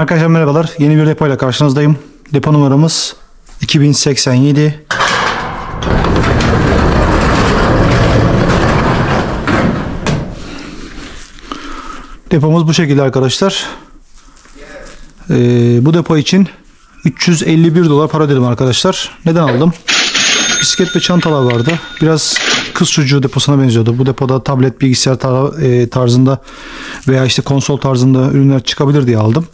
Arkadaşlar merhabalar. Yeni bir depoyla karşınızdayım. Depo numaramız 2087. Depomuz bu şekilde arkadaşlar. Ee, bu depo için 351 dolar para ödedim arkadaşlar. Neden aldım? Bisiklet ve çantalar vardı. Biraz kız çocuğu deposuna benziyordu. Bu depoda tablet, bilgisayar e, tarzında veya işte konsol tarzında ürünler çıkabilir diye aldım.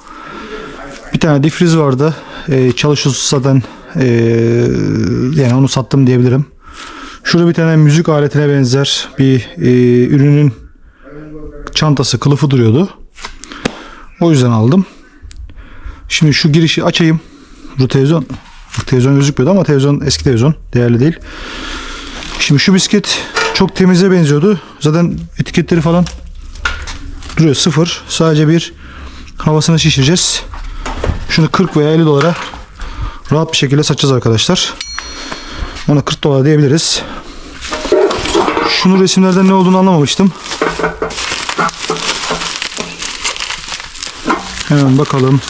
Tane difriz vardı. E, çalışıyorsa zaten e, yani onu sattım diyebilirim. Şurada bir tane müzik aletine benzer bir e, ürünün çantası, kılıfı duruyordu. O yüzden aldım. Şimdi şu girişi açayım. Bu televizyon televizyon gözükmüyordu ama televizyon eski televizyon değerli değil. Şimdi şu bisiklet çok temize benziyordu. Zaten etiketleri falan duruyor sıfır. Sadece bir havasını şişireceğiz. Şunu 40 veya 50 dolara rahat bir şekilde satacağız arkadaşlar. Ona 40 dolar diyebiliriz. Şunun resimlerden ne olduğunu anlamamıştım. Hemen bakalım.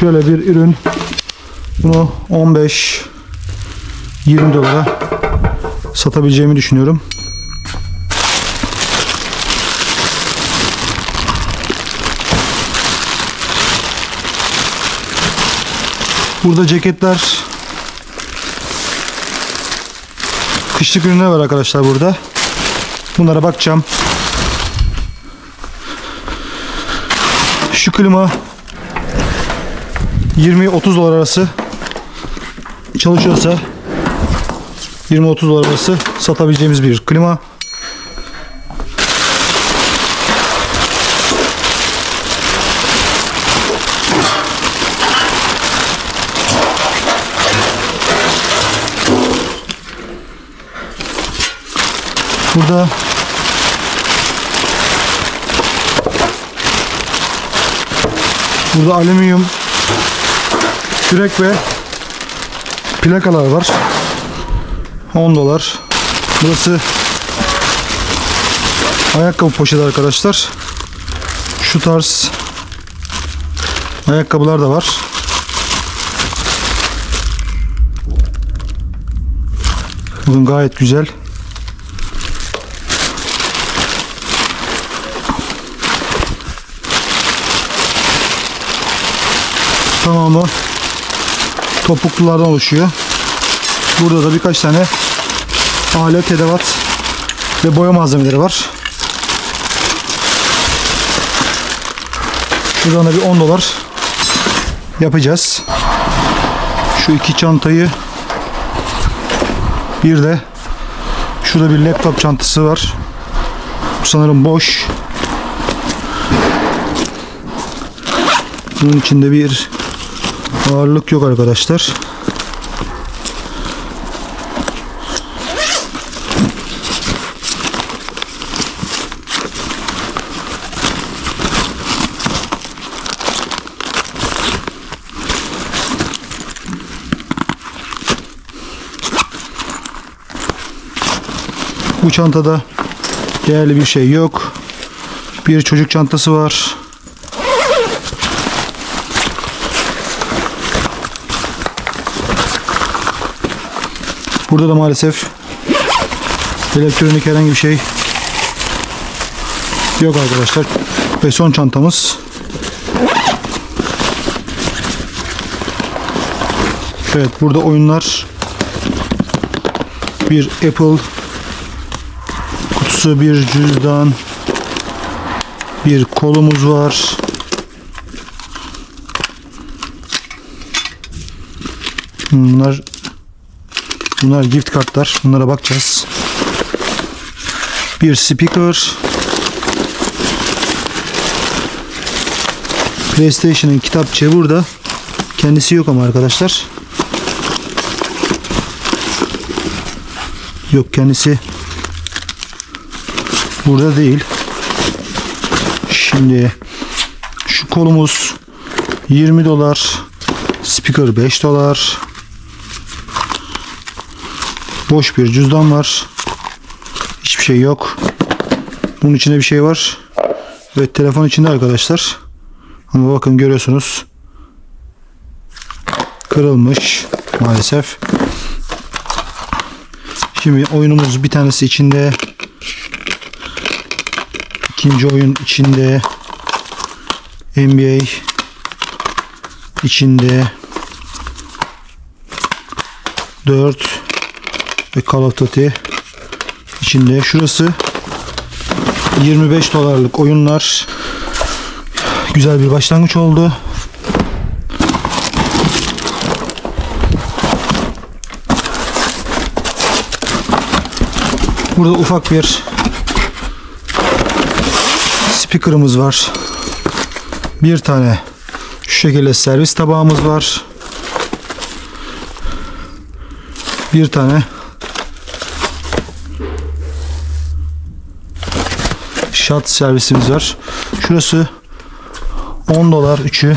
Şöyle bir ürün. Bunu 15 20 dolara satabileceğimi düşünüyorum. Burada ceketler kışlık ürünler var arkadaşlar burada. Bunlara bakacağım. Şu klima 20-30 dolar arası çalışıyorsa 20-30 dolar arası satabileceğimiz bir klima. Burada Burada alüminyum kürek ve plakalar var. 10 dolar. Burası ayakkabı poşeti arkadaşlar. Şu tarz ayakkabılar da var. Bugün gayet güzel. Tamamı topuklulardan oluşuyor. Burada da birkaç tane alet, edevat ve boya malzemeleri var. Şuradan da bir 10 dolar yapacağız. Şu iki çantayı bir de şurada bir laptop çantası var. Bu sanırım boş. Bunun içinde bir ağırlık yok arkadaşlar. Bu çantada değerli bir şey yok. Bir çocuk çantası var. Burada da maalesef elektronik herhangi bir şey yok arkadaşlar. Ve son çantamız. Evet burada oyunlar bir Apple kutusu bir cüzdan bir kolumuz var. Bunlar Bunlar gift kartlar. Bunlara bakacağız. Bir speaker. PlayStation'ın kitapçığı burada. Kendisi yok ama arkadaşlar. Yok kendisi burada değil. Şimdi şu kolumuz 20 dolar. Speaker 5 dolar. Boş bir cüzdan var. Hiçbir şey yok. Bunun içinde bir şey var. Evet telefon içinde arkadaşlar. Ama bakın görüyorsunuz. Kırılmış maalesef. Şimdi oyunumuz bir tanesi içinde. İkinci oyun içinde. NBA içinde 4 ve Call of Duty içinde. Şurası 25 dolarlık oyunlar. Güzel bir başlangıç oldu. Burada ufak bir speaker'ımız var. Bir tane şu şekilde servis tabağımız var. Bir tane shot servisimiz var. Şurası 10 dolar üçü.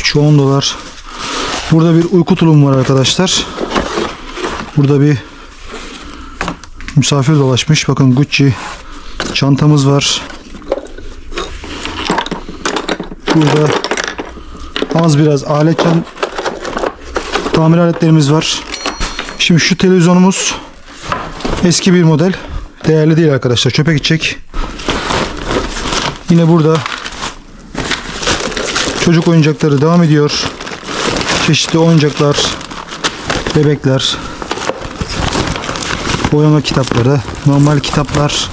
Üçü 10 dolar. Burada bir uyku tulumu var arkadaşlar. Burada bir misafir dolaşmış. Bakın Gucci çantamız var. Burada az biraz alet tamir aletlerimiz var. Şimdi şu televizyonumuz eski bir model. Değerli değil arkadaşlar. Çöpe gidecek. Yine burada çocuk oyuncakları devam ediyor. Çeşitli oyuncaklar, bebekler, boyama kitapları, normal kitaplar,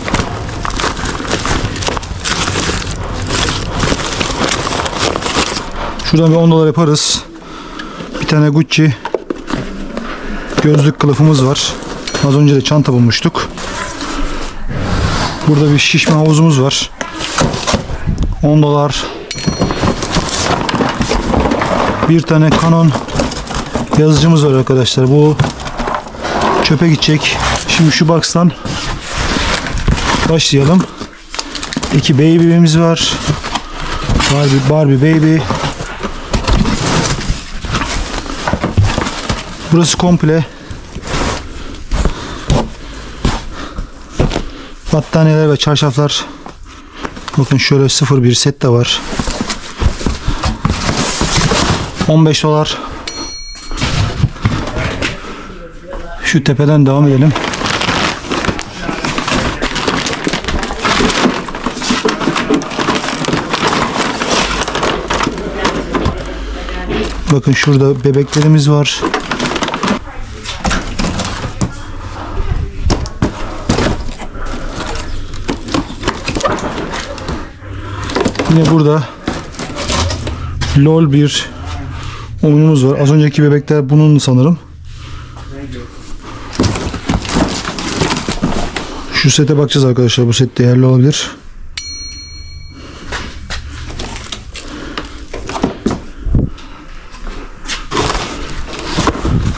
Şuradan bir 10 dolar yaparız. Bir tane Gucci gözlük kılıfımız var. Az önce de çanta bulmuştuk. Burada bir şişme havuzumuz var. 10 dolar. Bir tane Canon yazıcımız var arkadaşlar. Bu çöpe gidecek. Şimdi şu box'tan başlayalım. İki baby'miz var. Barbie, Barbie baby. Burası komple battaniyeler ve çarşaflar. Bakın şöyle 01 set de var. 15 dolar. Şu tepeden devam edelim. Bakın şurada bebeklerimiz var. Yine burada LOL bir oyunumuz var. Az önceki bebekler bunun sanırım. Şu sete bakacağız arkadaşlar. Bu set değerli olabilir.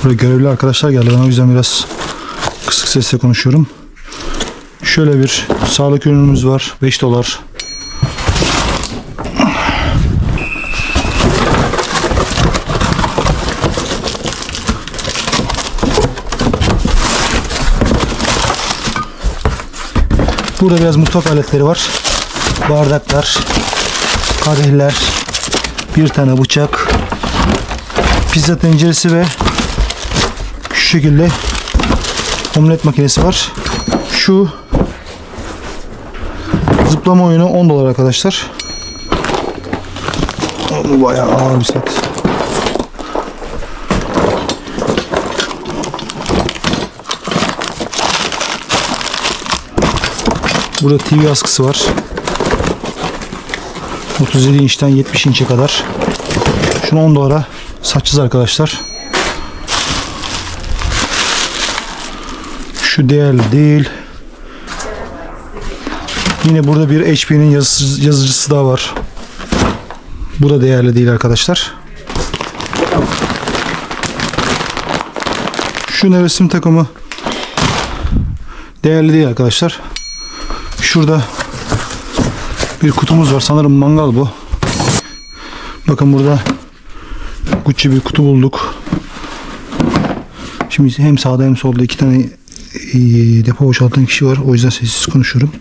Buraya görevli arkadaşlar geldi. Ben o yüzden biraz kısık sesle konuşuyorum. Şöyle bir sağlık ürünümüz var. 5 dolar. Burada biraz mutfak aletleri var. Bardaklar, kadehler, bir tane bıçak, pizza tenceresi ve şu şekilde omlet makinesi var. Şu zıplama oyunu 10 dolar arkadaşlar. Bu bayağı ağır bir set. Burada TV askısı var. 37 inçten 70 inçe kadar. Şunu 10 dolara satacağız arkadaşlar. Şu değerli değil. Yine burada bir HP'nin yazıcısı, daha var. Bu da değerli değil arkadaşlar. Şu nevresim takımı değerli değil arkadaşlar. Şurada bir kutumuz var. Sanırım mangal bu. Bakın burada Gucci bir kutu bulduk. Şimdi hem sağda hem solda iki tane e, depo boşaltan kişi var. O yüzden sessiz konuşuyorum.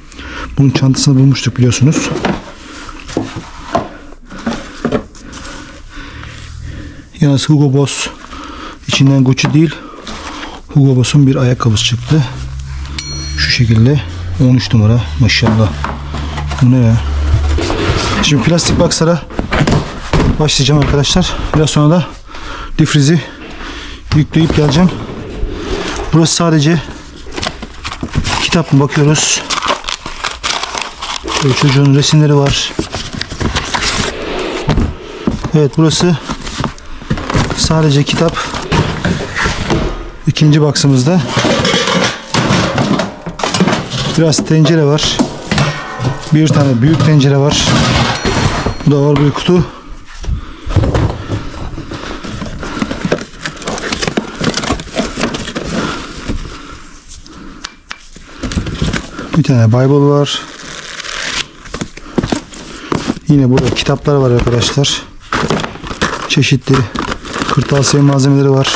Bunun çantasını bulmuştuk biliyorsunuz. Yalnız Hugo Boss içinden Gucci değil Hugo Boss'un bir ayakkabısı çıktı. Şu şekilde 13 numara maşallah. Bu ne ya? Şimdi plastik boxlara başlayacağım arkadaşlar. Biraz sonra da difrizi yükleyip geleceğim. Burası sadece kitap mı bakıyoruz. Böyle çocuğun resimleri var. Evet burası sadece kitap. İkinci box'ımızda. Biraz tencere var. Bir tane büyük tencere var. Bu da var bir kutu. Bir tane Bible var. Yine burada kitaplar var arkadaşlar. Çeşitli kırtasiye malzemeleri var.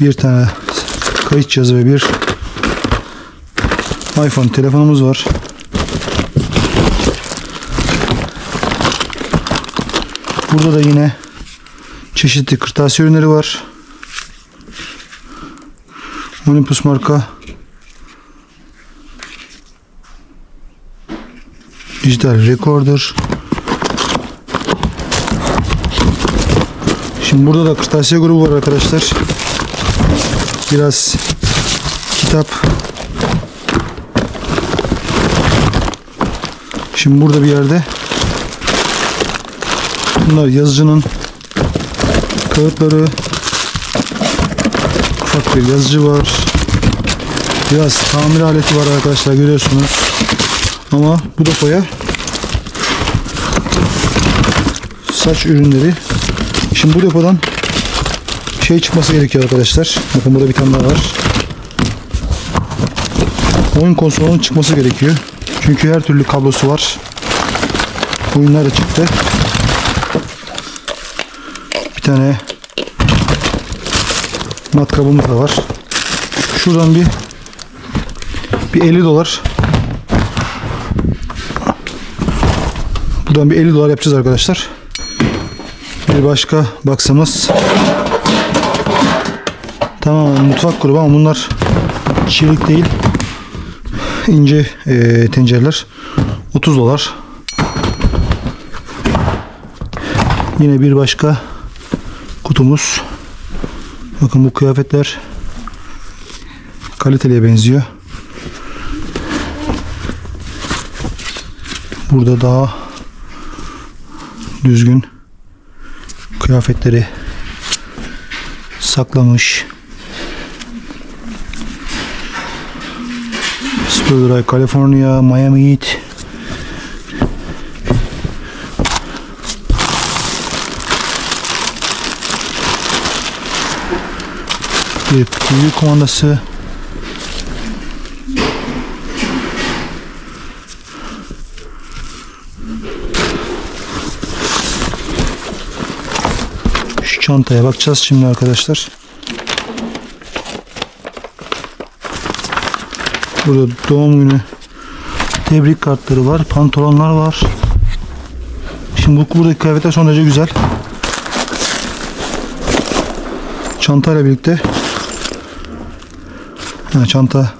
Bir tane kayıt cihazı ve bir iPhone telefonumuz var. Burada da yine çeşitli kırtasiye ürünleri var. Olympus marka dijital recorder. Şimdi burada da kırtasiye grubu var arkadaşlar. Biraz kitap. Şimdi burada bir yerde bunlar yazıcının kağıtları ufak bir yazıcı var. Biraz tamir aleti var arkadaşlar görüyorsunuz. Ama bu depoya saç ürünleri. Şimdi bu depodan şey çıkması gerekiyor arkadaşlar. Bakın burada bir tane daha var. Oyun konsolunun çıkması gerekiyor. Çünkü her türlü kablosu var. Oyunlar da çıktı. Bir tane matkabımız da var. Şuradan bir bir 50 dolar. Buradan bir 50 dolar yapacağız arkadaşlar. Bir başka baksamız. Tamam mutfak grubu ama bunlar çelik değil. ince e, tencereler. 30 dolar. Yine bir başka kutumuz. Bakın bu kıyafetler kaliteliye benziyor. Burada daha düzgün kıyafetleri saklamış. Spurgeon, California, Miami Heat. Bir TV kumandası. Şu çantaya bakacağız şimdi arkadaşlar. Burada doğum günü tebrik kartları var, pantolonlar var. Şimdi bu buradaki kıyafetler son derece güzel. Çantayla birlikte ha, çanta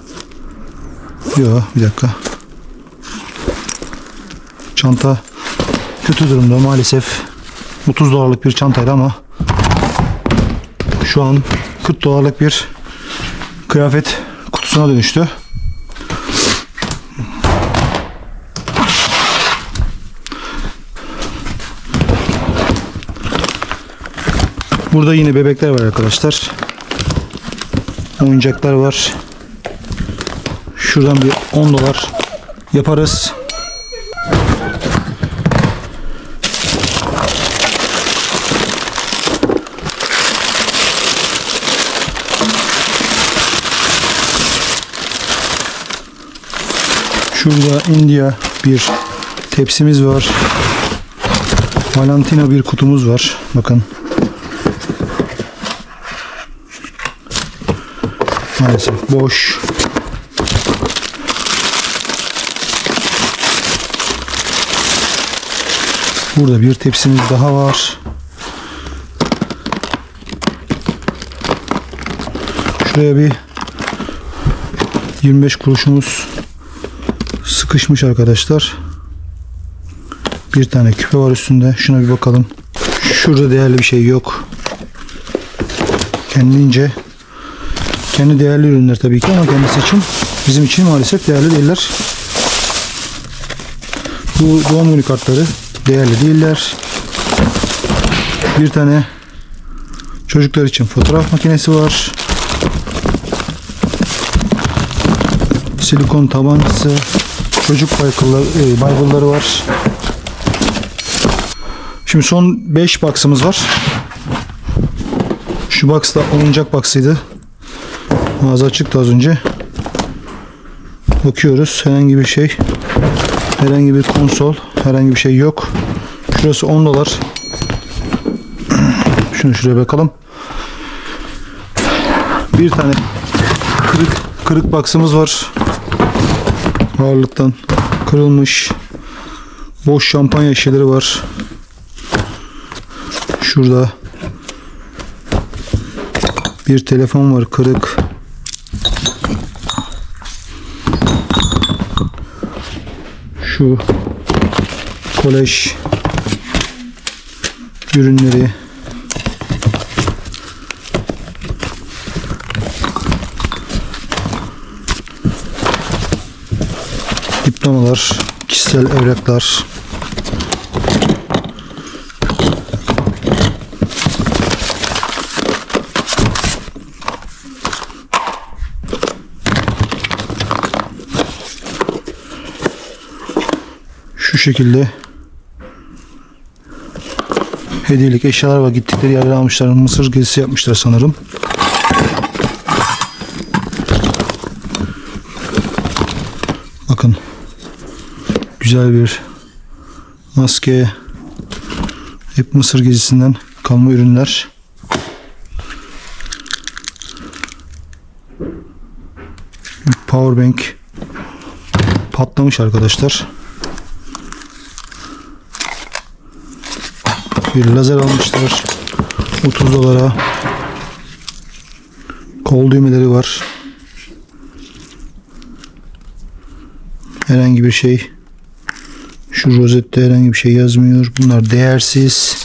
yok bir dakika çanta kötü durumda maalesef 30 dolarlık bir çantaydı ama şu an 40 dolarlık bir kıyafet kutusuna dönüştü. Burada yine bebekler var arkadaşlar. Oyuncaklar var. Şuradan bir 10 dolar yaparız. Şurada India bir tepsimiz var. Valentino bir kutumuz var. Bakın. Maalesef boş. Burada bir tepsimiz daha var. Şuraya bir 25 kuruşumuz sıkışmış arkadaşlar. Bir tane küpe var üstünde. Şuna bir bakalım. Şurada değerli bir şey yok. Kendince kendi değerli ürünler tabii ki ama kendisi için bizim için maalesef değerli değiller. Bu doğum günü kartları değerli değiller. Bir tane çocuklar için fotoğraf makinesi var. Silikon tabancası, çocuk Bible'ları, e, var. Şimdi son 5 box'ımız var. Şu box da oyuncak box'ıydı. Ağzı açıktı az önce. Bakıyoruz. Herhangi bir şey. Herhangi bir konsol. Herhangi bir şey yok. Şurası 10 dolar. Şunu şuraya bakalım. Bir tane kırık kırık box'ımız var. Ağırlıktan kırılmış. Boş şampanya şişeleri var. Şurada bir telefon var kırık. Şu kolej ürünleri. Diplomalar, kişisel evraklar şu şekilde hediyelik eşyalar var. Gittikleri yerden almışlar. Mısır gezisi yapmışlar sanırım. Bakın. Güzel bir maske. Hep Mısır gezisinden kalma ürünler. Powerbank patlamış arkadaşlar. Bir lazer almışlar. 30 dolara. Kol düğmeleri var. Herhangi bir şey. Şu rozette herhangi bir şey yazmıyor. Bunlar değersiz.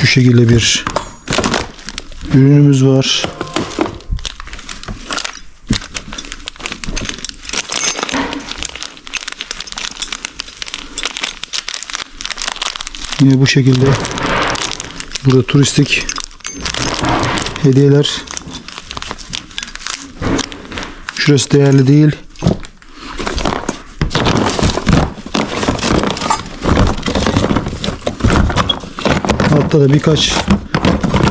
Şu şekilde bir ürünümüz var. Yine bu şekilde burada turistik hediyeler. Şurası değerli değil. Altta da birkaç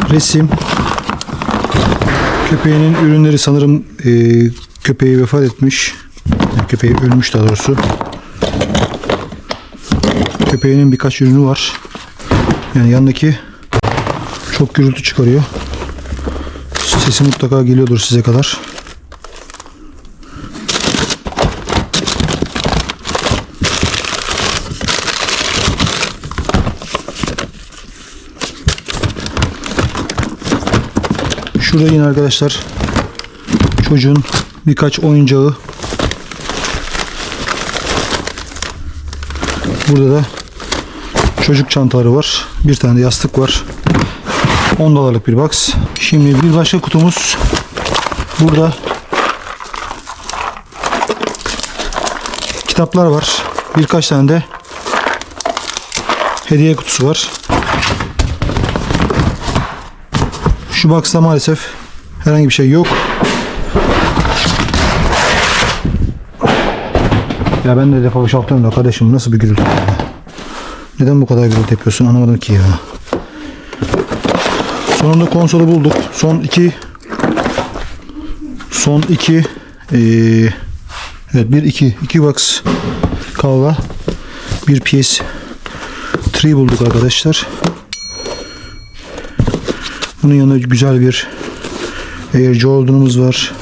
resim. Köpeğinin ürünleri sanırım e, köpeği vefat etmiş. Köpeği ölmüş daha doğrusu. Köpeğinin birkaç ürünü var. Yani yanındaki çok gürültü çıkarıyor. Sesi mutlaka geliyordur size kadar. Şurada yine arkadaşlar çocuğun birkaç oyuncağı. Burada da çocuk çantaları var. Bir tane de yastık var. 10 dolarlık bir box. Şimdi bir başka kutumuz burada kitaplar var. Birkaç tane de hediye kutusu var. Şu box'ta maalesef herhangi bir şey yok. Ya ben de defa boşaltıyorum da kardeşim nasıl bir gürültü? Neden bu kadar gürültü yapıyorsun anlamadım ki ya. Sonunda konsolu bulduk. Son iki son iki eee evet bir iki iki box kavga bir 3 free bulduk arkadaşlar. Bunun yanında güzel bir Air Jordan'ımız var.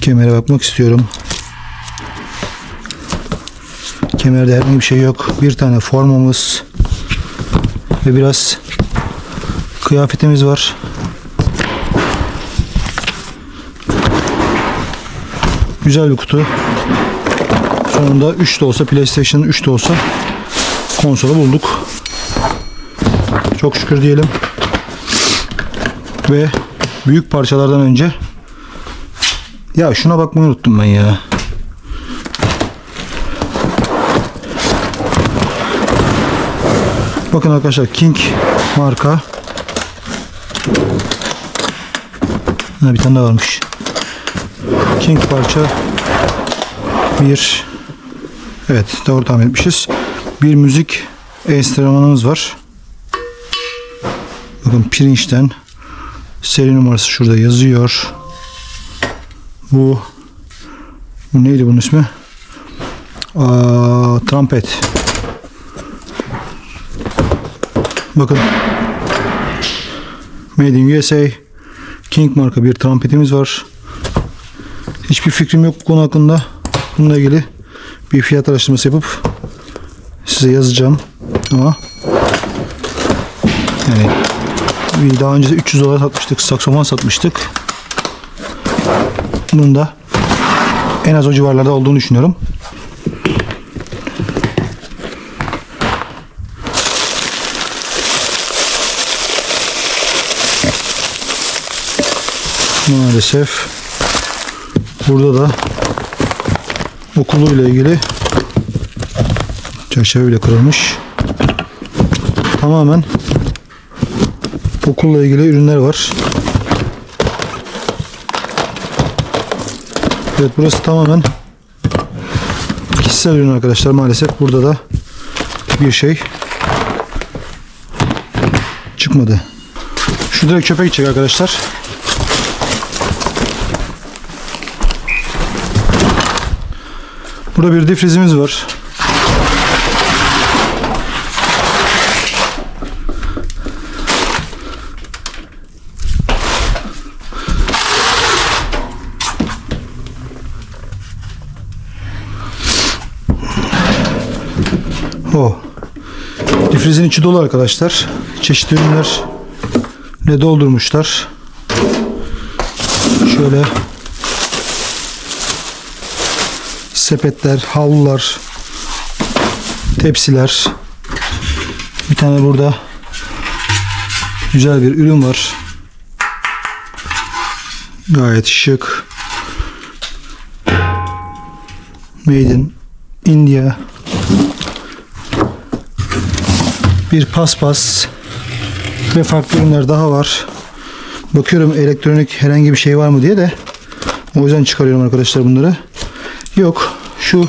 Kemere bakmak istiyorum. Kemerde herhangi bir şey yok. Bir tane formamız ve biraz kıyafetimiz var. Güzel bir kutu. Sonunda 3 de olsa PlayStation 3 de olsa konsolu bulduk. Çok şükür diyelim. Ve büyük parçalardan önce ya şuna bakmayı unuttum ben ya. Bakın arkadaşlar King marka. Ha, bir tane daha varmış. King parça bir evet doğru tahmin etmişiz. Bir müzik enstrümanımız var. Bakın pirinçten seri numarası şurada yazıyor. Bu bu neydi bunun ismi? Aa, trompet. Bakın. Made in USA. King marka bir trompetimiz var. Hiçbir fikrim yok bu konu hakkında. Bununla ilgili bir fiyat araştırması yapıp size yazacağım. Ama yani daha önce de 300 dolar satmıştık. Saksofon satmıştık. Bunun da en az o civarlarda olduğunu düşünüyorum. Maalesef burada da okuluyla ilgili çerçeve bile kırılmış. Tamamen okulla ilgili ürünler var. Evet burası tamamen kişisel ürün arkadaşlar maalesef burada da bir şey çıkmadı. Şu direkt çöpe gidecek arkadaşlar. Burada bir difrizimiz var. O. Difrizin içi dolu arkadaşlar. Çeşitli ürünler ne doldurmuşlar. Şöyle sepetler, havlular, tepsiler. Bir tane burada güzel bir ürün var. Gayet şık. Made in India. Bir paspas ve farklı ürünler daha var. Bakıyorum elektronik herhangi bir şey var mı diye de o yüzden çıkarıyorum arkadaşlar bunları. Yok. Şu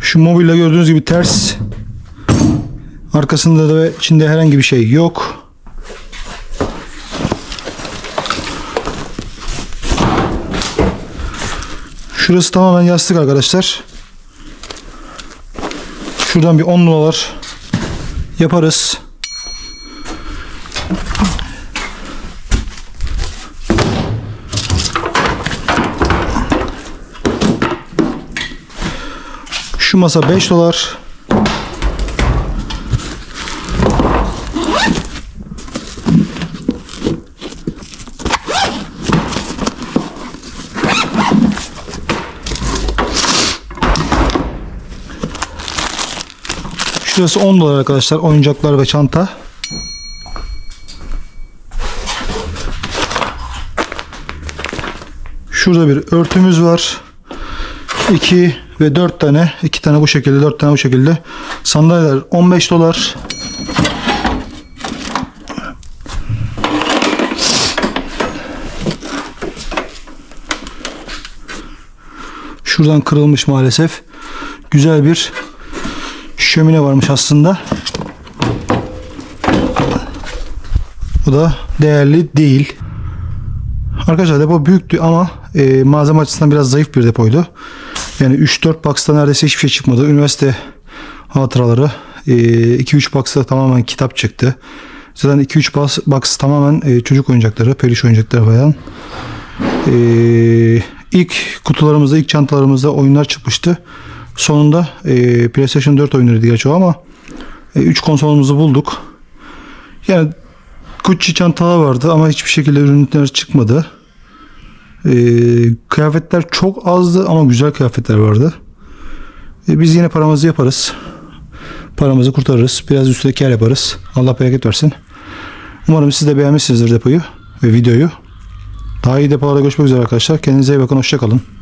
Şu mobilya gördüğünüz gibi ters. Arkasında da ve içinde herhangi bir şey yok. Şurası tamamen yastık arkadaşlar. Şuradan bir 10 dolar yaparız. Şu masa 5 dolar. Şurası 10 dolar arkadaşlar. Oyuncaklar ve çanta. Şurada bir örtümüz var. 2 ve 4 tane. 2 tane bu şekilde, 4 tane bu şekilde. Sandalyeler 15 dolar. Şuradan kırılmış maalesef. Güzel bir şömine varmış aslında. Bu da değerli değil. Arkadaşlar depo büyüktü ama e, malzeme açısından biraz zayıf bir depoydu. Yani 3-4 box'ta neredeyse hiçbir şey çıkmadı. Üniversite hatıraları 2-3 box'ta tamamen kitap çıktı. Zaten 2-3 box, box tamamen e, çocuk oyuncakları, peluş oyuncakları falan. E, ilk kutularımızda, ilk çantalarımızda oyunlar çıkmıştı. Sonunda e, PlayStation 4 oyunlarıydı gerçi o ama 3 konsolumuzu bulduk. Yani Gucci çantalar vardı ama hiçbir şekilde ürünler çıkmadı. Ee, kıyafetler çok azdı ama güzel kıyafetler vardı. Ee, biz yine paramızı yaparız. Paramızı kurtarırız. Biraz üstüne kar yaparız. Allah bereket versin. Umarım siz de beğenmişsinizdir depoyu ve videoyu. Daha iyi depolarda görüşmek üzere arkadaşlar. Kendinize iyi bakın. Hoşçakalın.